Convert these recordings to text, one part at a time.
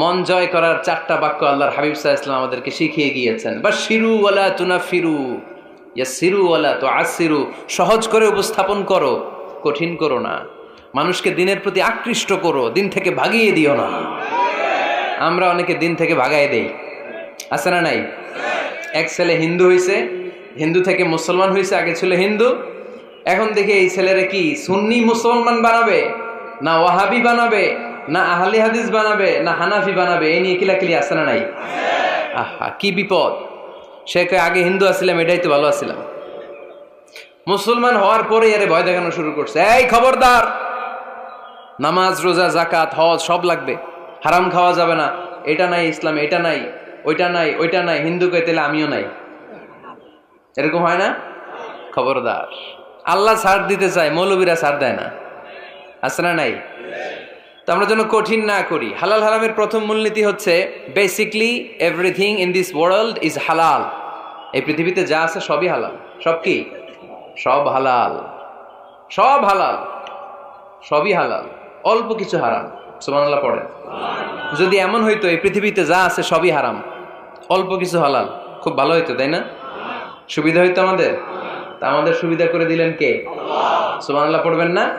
মন জয় করার চারটা বাক্য আল্লাহর হাবিব সাহা ইসলাম আমাদেরকে শিখিয়ে গিয়েছেন। বা শিরু ওয়ালা তুনা ফিরু ইয়া সিরু ওয়ালা তো আসিরু সহজ করে উপস্থাপন করো, কঠিন করো না। মানুষকে দিনের প্রতি আকৃষ্ট করো, দিন থেকে ভাগিয়ে দিও না। আমরা অনেকে দিন থেকে ভাগাই দেই। আছে না নাই? এক ছেলে হিন্দু হইছে, হিন্দু থেকে মুসলমান হয়েছে আগে ছিল হিন্দু। এখন দেখি এই ছেলেরা কি সুন্নি মুসলমান বানাবে, না ওয়াহাবি বানাবে না আহলি হাদিস বানাবে, না হানাফি বানাবে, এই নিয়ে কিলাকিলি আছে না নাই? আহা, কি বিপদ। সে আগে হিন্দু আসছিলাম এটাই তো ভালো আসছিলাম মুসলমান হওয়ার পরে এর ভয় দেখানো শুরু করছে। এই খবরদার, নামাজ, রোজা জাকাত হজ, সব লাগবে। হারাম খাওয়া যাবে না। এটা নাই ইসলাম, এটা নাই, ওইটা নাই ওইটা নাই। হিন্দু কে তাহলে আমিও নাই। এরকম হয় না? খবরদার। আল্লাহ ছাড় দিতে চায়, মৌলবীরা ছাড় দেয় না। না নাই? তো আমরা যেন কঠিন না করি। হালাল হারামের প্রথম মূলনীতি হচ্ছে basically everything in this world is হালাল এই পৃথিবীতে যা আছে সবই হালাল। সব কি? সব হালাল। সব হালাল। সবই হালাল। অল্প কিছু হারাম। সুবহানাল্লাহ পড়েন। যদি এমন হইতো, এই পৃথিবীতে যা আছে সবই হারাম। অল্প কিছু হালাল। খুব ভালো হইতো, তাই না? সুবিধা হইতো আমাদের? তা আমাদের সুবিধা করে দিলেন কে? সুবহানাল্লাহ পড়বেন না?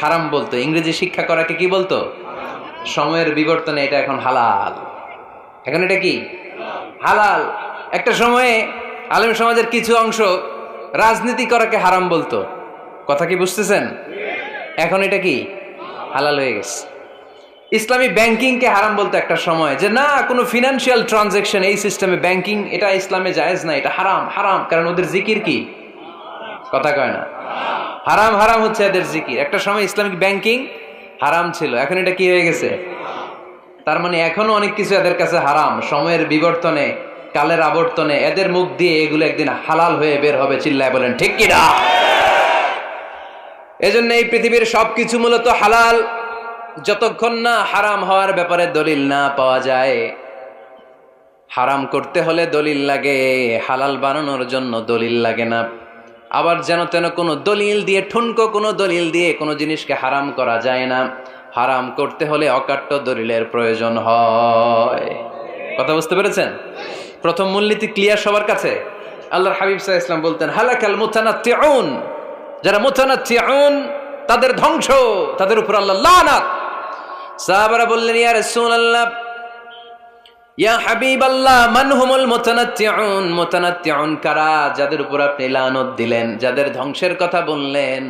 হারাম বলতো। ইংরেজি শিক্ষা করাকে কি বলতো? সময়ের বিবর্তনে এটা এখন হালাল। এখন এটা কি? হালাল। একটা সময়ে আলেম সমাজের কিছু অংশ রাজনীতি করাকে হারাম বলতো। কথা কি বুঝতেছেন? এখন এটা কি? হালাল হয়ে গেছে। ইসলামী ব্যাংকিংকে হারাম বলতো একটা সময় যে, না, কোনো ফিনান্সিয়াল ট্রানজেকশন এই সিস্টেমে ব্যাংকিং এটা ইসলামে জায়েজ না, এটা হারাম হারাম। কারণ ওদের জিকির কি? কথা কয় না। হারাম হারাম হচ্ছে এদের জিকির। একটা সময় ইসলামিক ব্যাংকিং হারাম ছিল। এখন এটা কি হয়ে গেছে? তার মানে এখনও অনেক কিছু এদের কাছে হারাম। সময়ের বিবর্তনে, কালের আবর্তনে এদের মুখ দিয়ে এগুলো একদিন হালাল হয়ে বের হবে, চিল্লায় বলেন, ঠিক কিনা এজন্য এই পৃথিবীর সবকিছু মূলত হালাল। যতক্ষণ না হারাম হওয়ার ব্যাপারে দলিল না পাওয়া যায়, হারাম করতে হলে দলিল লাগে, হালাল বানানোর জন্য দলিল লাগে না। আবার যেন তেন কোনো দলিল দিয়ে, ঠুনকো কোনো দলিল দিয়ে কোনো জিনিসকে হারাম করা যায় না। হারাম করতে হলে অকাট্য দলিলের প্রয়োজন হয়। কথা বুঝতে পেরেছেন? প্রথম মূলনীতি ক্লিয়ার সবার কাছে? আল্লাহর হাবিব সাহা ইসলাম বলতেন, হালাকাল মুতানাত্তিউন। যারা মুতানাত্তিউন, তাদের ধ্বংস, তাদের উপর আল্লাহ লানাত। সাহাবারা বললেন, ইয়া রাসূলুল্লাহ ইয়া হাবিব আল্লাহ মানহুমুল মুতানাত্তিউন মুতানাত্তিউন কারা যাদের উপর আপনি লানত দিলেন যাদের ধ্বংসের কথা বললেন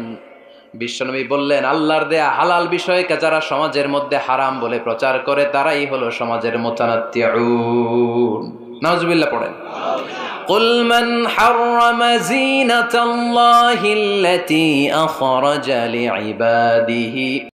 বিশ্বনবী বললেন আল্লাহর দেয়া হালাল বিষয়কে যারা সমাজের মধ্যে হারাম বলে প্রচার করে তারাই হলো সমাজের মুতানাত্তিউন নাউজুবিল্লাহ পড়েন قل من حرم زينة الله التي أخرج لعباده